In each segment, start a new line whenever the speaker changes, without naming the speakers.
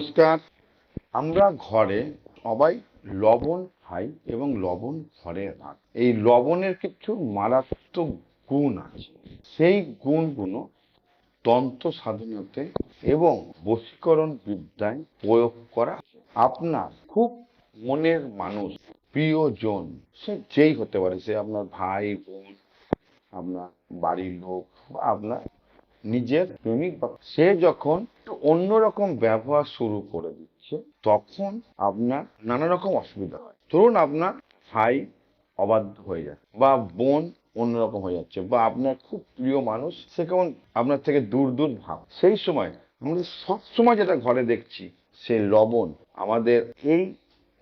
নমস্কার। আমরা ঘরে সবাই লবণ খাই এবং লবণ ঘরে রাখ এই লবণের কিছু মারাত্মক গুণ আছে। সেই গুণগুলো তন্ত্র সাধনাতে এবং বশীকরণ বিদ্যায় প্রয়োগ করা আপনার খুব মনের মানুষ, প্রিয়জন, সে যেই হতে পারে, সে আপনার ভাই, বোন, আপনার বাড়ির লোক বা আপনার নিজের প্রেমিক বা সে যখন অন্যরকম ব্যবহার শুরু করে দিচ্ছে, তখন আপনার নানা রকম অসুবিধা হয়। ধরুন আপনার ভাই অবাধ্য হয়ে যাচ্ছে বা বোন অন্যরকম হয়ে যাচ্ছে বা আপনার খুব প্রিয় মানুষ, সে কেমন আপনার থেকে দূর দূর ভাব। সেই সময় আমরা সবসময় যেটা ঘরে দেখছি, সে লবণ আমাদের এই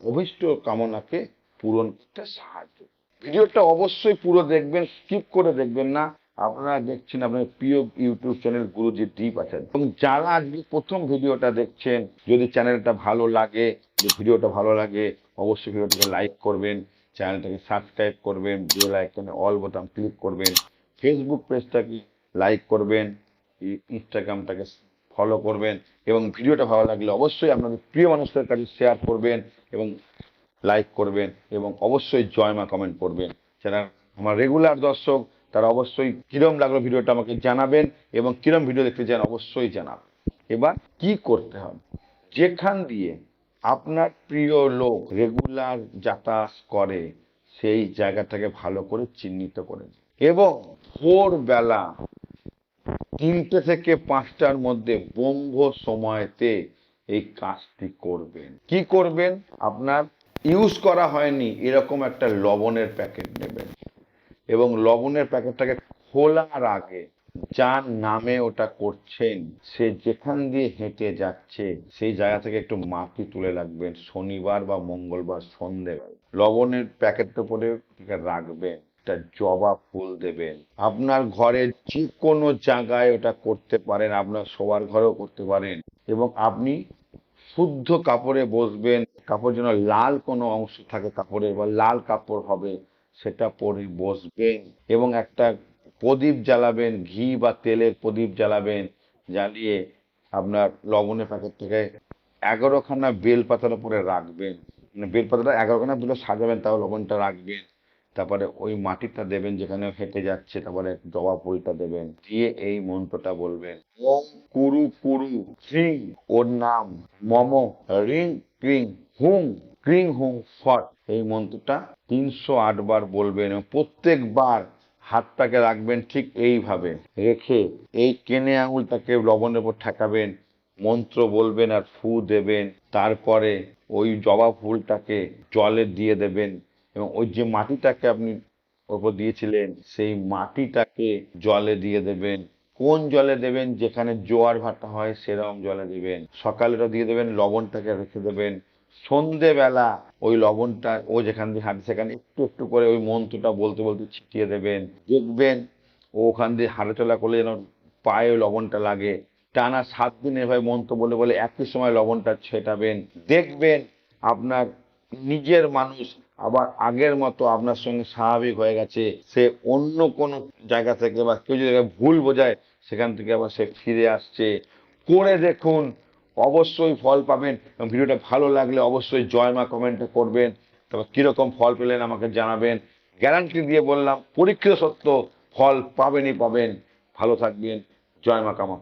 অভিষ্ট কামনাকে পূরণ করতে সাহায্য ভিডিওটা অবশ্যই পুরো দেখবেন, স্কিপ করে দেখবেন না। আপনারা দেখছেন আপনার প্রিয় ইউটিউব চ্যানেল গুরুজি দীপ আছেন। এবং যারা আজকে প্রথম ভিডিওটা দেখছেন, যদি চ্যানেলটা ভালো লাগে, যদি ভিডিওটা ভালো লাগে, অবশ্যই ভিডিওটাকে লাইক করবেন, চ্যানেলটাকে সাবস্ক্রাইব করবেন, বেল আইকনে অল বোতাম ক্লিক করবেন, ফেসবুক পেজটাকে লাইক করবেন ইনস্টাগ্রামটাকে ফলো করবেন, এবং ভিডিওটা ভালো লাগলে অবশ্যই আপনাদের প্রিয় মানুষদের কাছে শেয়ার করবেন এবং লাইক করবেন, এবং অবশ্যই জয় মা কমেন্ট করবেন। যারা আমার রেগুলার দর্শক তারা অবশ্যই কিরম লাগল ভিডিওটা আমাকে জানাবেন এবং কিরম ভিডিও দেখতে চান অবশ্যই জানাবেন। এবার কি করতে হবে? যেখান দিয়ে আপনার প্রিয় লোক রেগুলার যাতায়াত করে, সেই জায়গাটাকে ভালো করে চিহ্নিত করে। এবং ভোরবেলা তিনটে থেকে পাঁচটার মধ্যে ব্রহ্ম সময়তে এই কাজটি করবেন। কি করবেন? আপনার ইউজ করা হয়নি, এরকম একটা লবণের প্যাকেট নেবেন। এবং লবণের প্যাকেটটাকে খোলার আগে যার নামে ওটা করছেন, সে যেখান দিয়ে হেঁটে যাচ্ছে, সেই জায়গা থেকে একটু মাটি তুলে রাখবেন শনিবার বা মঙ্গলবার সন্ধেবেলা লবণের প্যাকেটটা পরে রাখবেন একটা জবা ফুল দেবেন। আপনার ঘরে যে কোনো জায়গায় ওটা করতে পারেন, আপনার শোয়ার ঘরেও করতে পারেন এবং আপনি শুদ্ধ কাপড়ে বসবেন, কাপড় যেন লাল কোনো অংশ থাকে কাপড়ের বা লাল কাপড় হবে সেটা পরে বসবেন এবং একটা প্রদীপ জ্বালাবেন, ঘি বা তেলের প্রদীপ জ্বালাবেন, জ্বালিয়ে আপনার লবণের প্যাকেট থেকে এগারোখানা বেলপাতার উপরে রাখবেন। মানে বেলপাতাটা এগারোখানা দিলে সাজাবেন, তাও লবণটা রাখবেন। তারপরে ওই মাটিটা দেবেন যেখানে হেঁটে যাচ্ছে, তারপরে জবা ফুলটা দেবেন। দিয়ে এই মন্ত্রটা বলবেন, ওম কুরু কুরু শ্রী ওর নাম মম রিং ক্রিং হুং ক্রিং হুং ফট। এই মন্ত্রটা তিনশো আট বার বলবেন প্রত্যেকবার হাতটাকে রাখবেন ঠিক এইভাবে। রেখে এই কেনে আঙুলটাকে লবণের উপর ঠেকাবেন, মন্ত্র বলবেন আর ফু দেবেন। তারপরে ওই জবা ফুলটাকে জলে দিয়ে দেবেন এবং ওই যে মাটিটাকে আপনি ওপর দিয়েছিলেন, সেই মাটিটাকে জলে দিয়ে দেবেন। কোন জলে দেবেন? যেখানে জোয়ার ভাটা হয় সেরকম জলে দিবেন। সকালেটা দিয়ে দেবেন, লবণটাকে রেখে দেবেন। সন্ধেবেলা ওই লবণটা, ও যেখান দিয়ে হাঁটে সেখানে একটু একটু করে ওই মন্ত্রটা বলতে বলতে ছিটিয়ে দেবেন, দেখবেন ও ওখান দিয়ে হাঁটাচলা করলে যেন পায়ে ওই লবণটা লাগে। টানা সাত দিন এভাবে মন্ত্র বলে বলে একই সময় লবণটা ছেটাবেন, দেখবেন আপনার নিজের মানুষ আবার আগের মতো আপনার সঙ্গে স্বাভাবিক হয়ে গেছে, সে অন্য কোনো জায়গা থেকে বা কেউ যদি ভুল বোঝায়, সেখান থেকে আবার সে ফিরে আসছে। করে দেখুন অবশ্যই ফল পাবেন এবং ভিডিওটা ভালো লাগলে অবশ্যই জয় মা কমেন্টে করবেন। তারপর কীরকম ফল পেলেন আমাকে জানাবেন। গ্যারান্টি দিয়ে বললাম, পরীক্ষিত সত্য ফল পাবেনই পাবেন। ভালো থাকবেন। জয় মা কামা।